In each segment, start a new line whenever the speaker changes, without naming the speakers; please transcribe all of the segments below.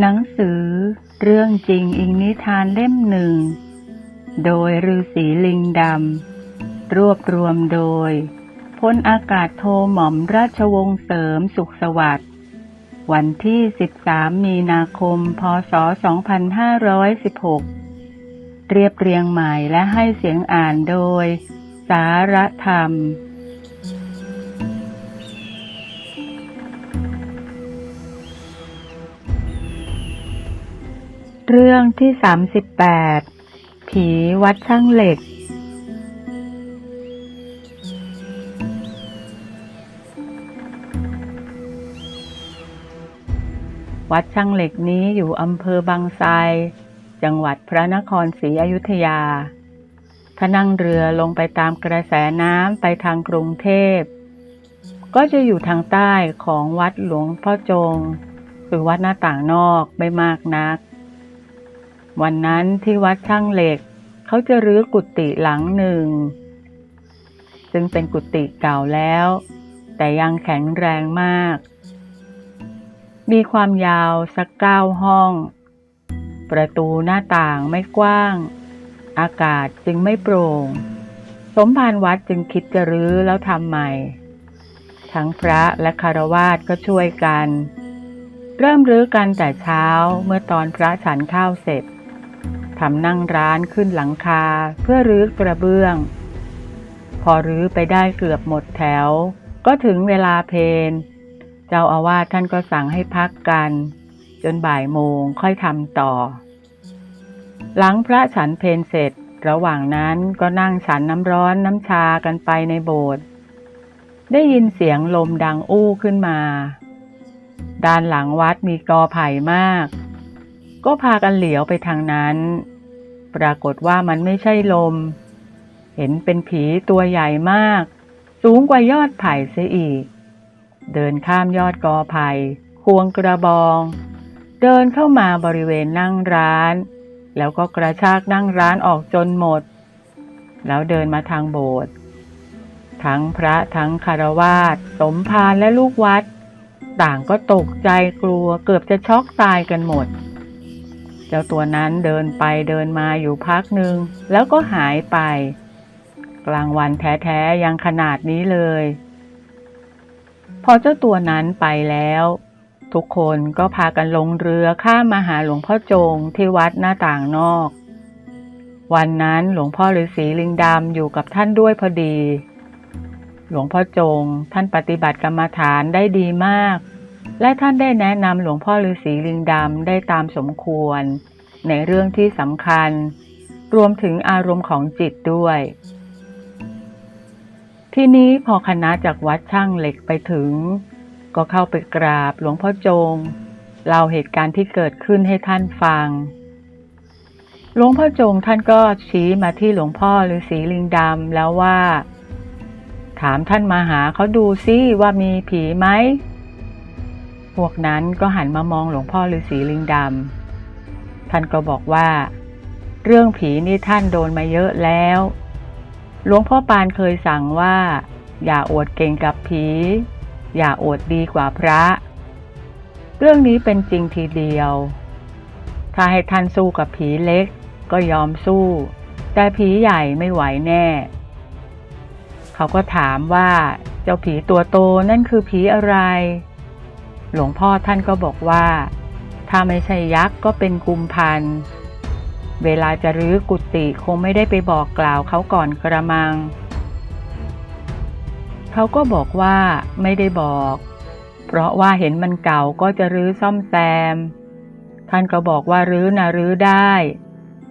หนังสือเรื่องจริงอิงนิทานเล่มหนึ่ง โดยฤาษีลิงดำ รวบรวมโดยพลอากาศโทหม่อมราชวงศ์เสริมสุขสวัสดิ์วันที่ 13 มีนาคม พศ 2516 เรียบเรียงใหม่และให้เสียงอ่านโดย สารธรรม เรื่องที่ 38 ผีวัดช่างเหล็ก วัดช่างเหล็กนี้อยู่อำเภอบางไทรจังหวัดพระนครศรีอยุธยา ถ้านั่งเรือลงไปตามกระแสน้ำไปทางกรุงเทพ ก็จะอยู่ทางใต้ของวัดหลวงพ่อจงหรือวัดหน้าต่างนอกไม่มากนัก วันนั้นที่วัดช่างเหล็ก เขาจะรื้อกุฏิหลังหนึ่ง ซึ่งเป็นกุฏิเก่าแล้ว แต่ยังแข็งแรงมาก มีความยาวสักเก้าห้อง ประตูหน้าต่างไม่กว้าง อากาศจึงไม่โปร่ง สมภารวัดจึงคิดจะรื้อแล้วทำใหม่ ทั้งพระและคารวาสก็ช่วยกันเริ่มรื้อกันแต่เช้าเมื่อตอนพระฉันข้าวเสร็จ ทำนั่งร้านขึ้นหลังคาเพื่อรื้อกระเบื้อง พอรื้อไปได้เกือบหมดแถว ก็ถึงเวลาเพนเจ้าอาวาสท่านก็สั่งให้พักกัน จนบ่ายโมงค่อยทำต่อ หลังพระฉันเพนเสร็จ ระหว่างนั้นก็นั่งฉันน้ำร้อนน้ำชากันไปในโบสถ์ได้ยินเสียงลมดังอู้ขึ้นมา ด้านหลังวัดมีกอไผ่มาก ก็พากันเหลียวไปทางนั้น ปรากฏว่ามันไม่ใช่ลม เห็นเป็นผีตัวใหญ่มาก สูงกว่ายอดไผ่เสียอีก เดินข้ามยอดกอไผ่ควงกระบอง เดินเข้ามาบริเวณนั่งร้าน แล้วก็กระชากนั่งร้านออกจนหมด แล้วเดินมาทางโบสถ์ทั้งพระทั้งคารวาสสมภารและลูกวัด ต่างก็ตกใจกลัวเกือบจะช็อกตายกันหมด จ้าตัวนั้นเดินไปเดินมาอยู่พักหนึ่งแล้วก็หายไป กลางวันแท้ๆยังขนาดนี้เลย พอเจ้าตัวนั้นไปแล้ว ทุกคนก็พากันลงเรือข้ามมาหาหลวงพ่อจงที่วัดหน้าต่างนอก วันนั้นหลวงพ่อฤาษีลิงดำอยู่กับท่านด้วยพอดี หลวงพ่อจงท่านปฏิบัติกรรมฐานได้ดีมาก และท่านได้แนะนำหลวงพ่อฤาษีลิงดำได้ตามสมควร ในเรื่องที่สำคัญ รวมถึงอารมณ์ของจิตด้วย ที่นี้พอคณะจากวัดช่างเหล็กไปถึง ก็เข้าไปกราบหลวงพ่อจงเล่าเหตุการณ์ที่เกิดขึ้นให้ท่านฟัง หลวงพ่อจงท่านก็ชี้มาที่หลวงพ่อฤาษีลิงดำแล้วว่า ถามท่านมาหาเขาดูซิว่ามีผีไหม พวกนั้นก็หันมามองหลวงพ่อฤาษีลิงดำ ท่านก็บอกว่า เรื่องผีนี่ท่านโดนมาเยอะแล้ว หลวงพ่อปานเคยสั่งว่า อย่าอวดเก่งกับผี อย่าอวดดีกว่าพระ เรื่องนี้เป็นจริงทีเดียว ถ้าให้ท่านสู้กับผีเล็ก ก็ยอมสู้ แต่ผีใหญ่ไม่ไหวแน่ เขาก็ถามว่า เจ้าผีตัวโตนั่นคือผีอะไร หลวงพ่อท่านก็บอกว่า ถ้าไม่ใช่ยักษ์ก็เป็นกุมพัน เวลาจะรื้อกุฏิคงไม่ได้ไปบอกกล่าวเขาก่อนกระมัง เขาก็บอกว่าไม่ได้บอก เพราะว่าเห็นมันเก่าก็จะรื้อซ่อมแซม ท่านก็บอกว่ารื้อนะรื้อได้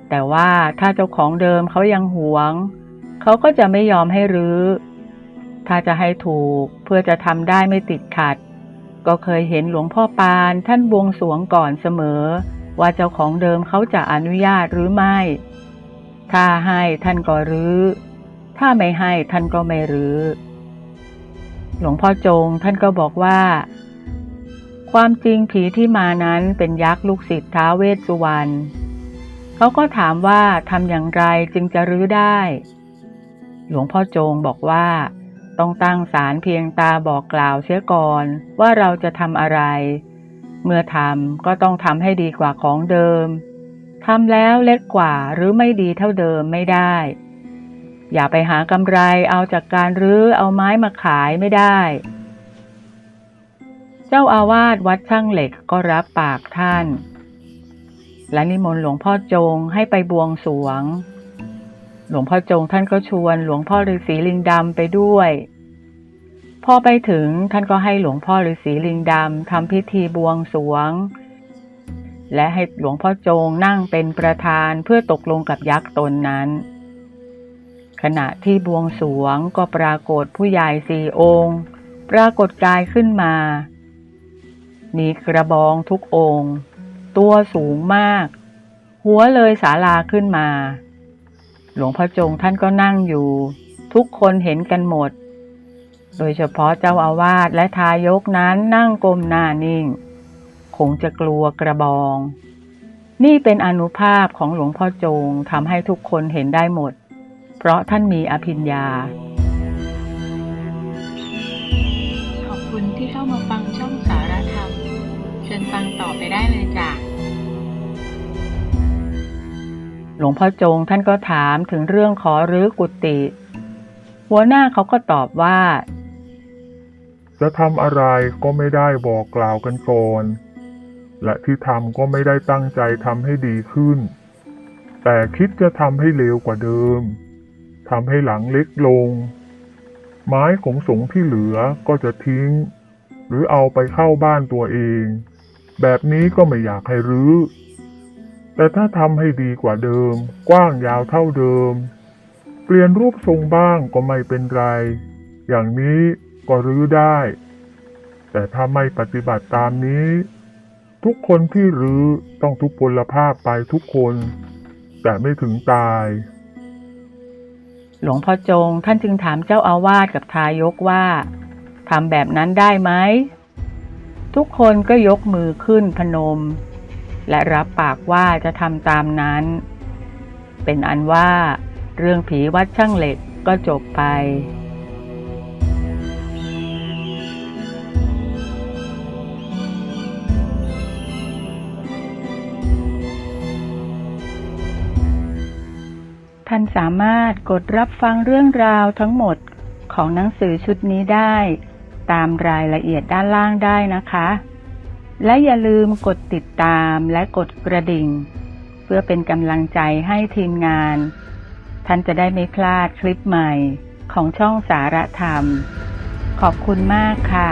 แต่ว่าถ้าเจ้าของเดิมเขายังหวง เขาก็จะไม่ยอมให้รื้อ ถ้าจะให้ถูกเพื่อจะทำได้ไม่ติดขัด ก็เคยเห็นหลวงพ่อปานท่านบวงสวงก่อนเสมอ ว่าเจ้าของเดิมเขาจะอนุญาตหรือไม่ ถ้าให้ท่านก็รื้อ ถ้าไม่ให้ท่านก็ไม่รื้อ หลวงพ่อจงท่านก็บอกว่า ความจริงผีที่มานั้นเป็นยักษ์ลูกศิษย์ท้าเวสสุวรรณเขาก็ถามว่าทำอย่างไรจึงจะรื้อได้ หลวงพ่อจงบอกว่า ต้องตั้งศาลเพียงตาบอกกล่าวเสียก่อนว่าเราจะทำอะไร เมื่อทำก็ต้องทำให้ดีกว่าของเดิมทำแล้วเล็กกว่าหรือไม่ดีเท่าเดิมไม่ได้ อย่าไปหากำไรเอาจากการรื้อเอาไม้มาขายไม่ได้ เจ้าอาวาสวัดช่างเหล็กก็รับปากท่าน และนิมนต์หลวงพ่อจงให้ไปบวงสวง หลวงพ่อจงท่านก็ชวนหลวงพ่อฤาษีลิงดำไปด้วย พอไปถึงท่านก็ให้หลวงพ่อฤาษีลิงดำทำพิธีบวงสรวง และให้หลวงพ่อจงนั่งเป็นประธานเพื่อตกลงกับยักษ์ตนนั้น ขณะที่บวงสรวงก็ปรากฏผู้ใหญ่สี่องค์ ปรากฏกายขึ้นมา มีกระบองทุกองค์ ตัวสูงมาก หัวเลยศาลาขึ้นมา หลวงพ่อจงท่านก็นั่งอยู่ทุกคนเห็นกันหมด โดยเฉพาะเจ้าอาวาสและทายกนั้นนั่งกลมหน้านิ่ง คงจะกลัวกระบอง นี่เป็นอนุภาพของหลวงพ่อจงทำให้ทุกคนเห็นได้หมด เพราะท่านมีอภิญญา ขอบคุณที่เข้ามาฟังช่องสารธรรมเชิญฟังต่อไปได้เลยจ้ะ หลวงพ่อจงท่านก็ถามถึงเรื่องขอรื้อกุฏิหัวหน้าเขาก็ตอบว่า
จะทำอะไรก็ไม่ได้บอกกล่าวกันก่อนและที่ทำก็ไม่ได้ตั้งใจทำให้ดีขึ้น แต่คิดจะทำให้เลวกว่าเดิมทำให้หลังเล็กลง ไม้ของสงฆ์ที่เหลือก็จะทิ้ง หรือเอาไปเข้าบ้านตัวเอง แบบนี้ก็ไม่อยากให้รื้อ แต่ถ้าทำให้ดีกว่าเดิม กว้างยาวเท่าเดิม เปลี่ยนรูปทรงบ้างก็ไม่เป็นไร อย่างนี้ก็รื้อได้ แต่ถ้าไม่ปฏิบัติตามนี้ ทุกคนที่รื้อต้องทุกพลภาพไปทุกคน แต่ไม่ถึงตาย
หลวงพ่อจงท่านจึงถามเจ้าอาวาสกับทายกว่าทำแบบนั้นได้ไหม ทุกคนก็ยกมือขึ้นพนม และรับปากว่าจะทำตามนั้น เป็นอันว่า เรื่องผีวัดช่างเหล็กก็จบไป ท่านสามารถกดรับฟังเรื่องราวทั้งหมดของหนังสือชุดนี้ได้ ตามรายละเอียดด้านล่างได้นะคะ และอย่าลืมกดติดตามและกดกระดิ่ง เพื่อเป็นกำลังใจให้ทีมงาน ท่านจะได้ไม่พลาดคลิปใหม่ของช่องสารธรรม ขอบคุณมากค่ะ